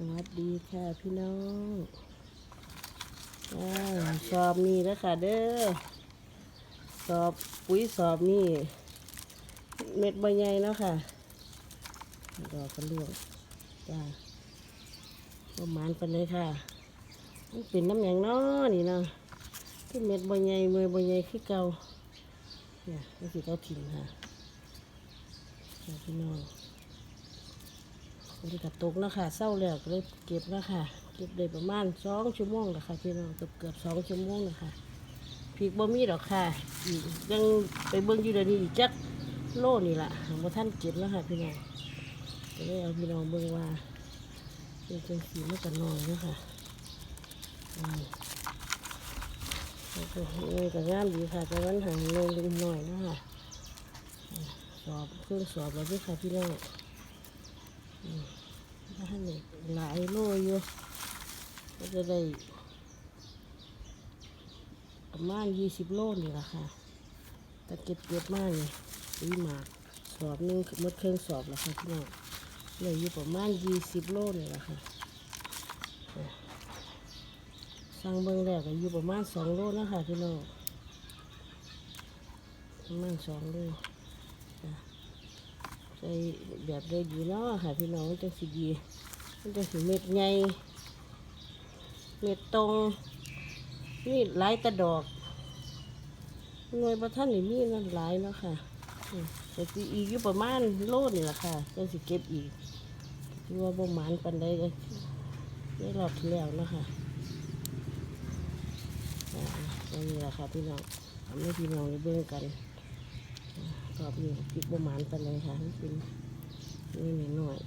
สวัสดีค่ะพี่น้องอสอบนี่แล้วค่ะเด้อ สอบปุ๋ยสอบนี่ เม็ดใบใหญ่เนาะค่ะ ดอกกระเลือกจ้าประมาณกันเลยค่ะมันเป็นน้ำอย่างน้อนี่เนาะที่เม็ดใบใหญ่เมื่อใบใหญ่คือเก่าเนี่ยนี่คือเก่าถิ่นค่ะพี่น้อง คนกับตกแล้วค่ะเศร้าแล้วก็เลยเก็บแล้วค่ะเก็บได้ประมาณสองชั่วโมงแล้วค่ะพี่น้องเกือบเกือบสองชั่วโมงแล้วค่ะพริกบ่มีดอกค่ะอีกยังไปเบิ่งอยู่เดี๋ยวนี้อีกจักโลนี่ล่ะหางบ่ท่านเก็บแล้วค่ะพี่น้องจะได้เอาพี่น้องเบิ่งว่าเป็นจังสีมันก็น้อยนะคะอืมแล้วก็เอ้ยก็งามดีค่ะแต่วันหางลงเล็กน้อยนะคะสอบเครื่องสอบแล้วด้วยค่ะพี่น้อง ม้านี่หลายโลอยู่ก็จะได้ประมาณยี่สิบโลนี่แหละค่ะแต่เก็บเก็บมากนี่ปีมากสอบหนึงมดเครื่องสอบแล้วค่ะพี่น้องเหลืออยู่ประมาณยี่สิบโลนี่แหละค่ะสั่งเบิ้งแล้วก็อยู่ประมาณสองโลนะคะพี่น้องประมาณสองโลจ้ะ ใส่แบบได้ดีเนาะค่ะพี่น้องมันจะสีดีมันจะสีเม็ดใหญ่เม็ดตรงนี่หลายกระดอกหน่วยประท่านนี่มีนั่นหลายแล้วค่ะอืมแต่สิอีกอยู่ประมาณโลนี่แหละค่ะจะสิเก็บอีกที่ว่าบ่หมานปันใดก็ได้รอบที่แล้วเนาะคะอ่าอันนี้แหละค่ะพี่น้องทำให้พี่น้องได้เบิ่งกัน กรอบนี้คิบบะหมานไปเลยค่ะมันเป็นนี่หน่อย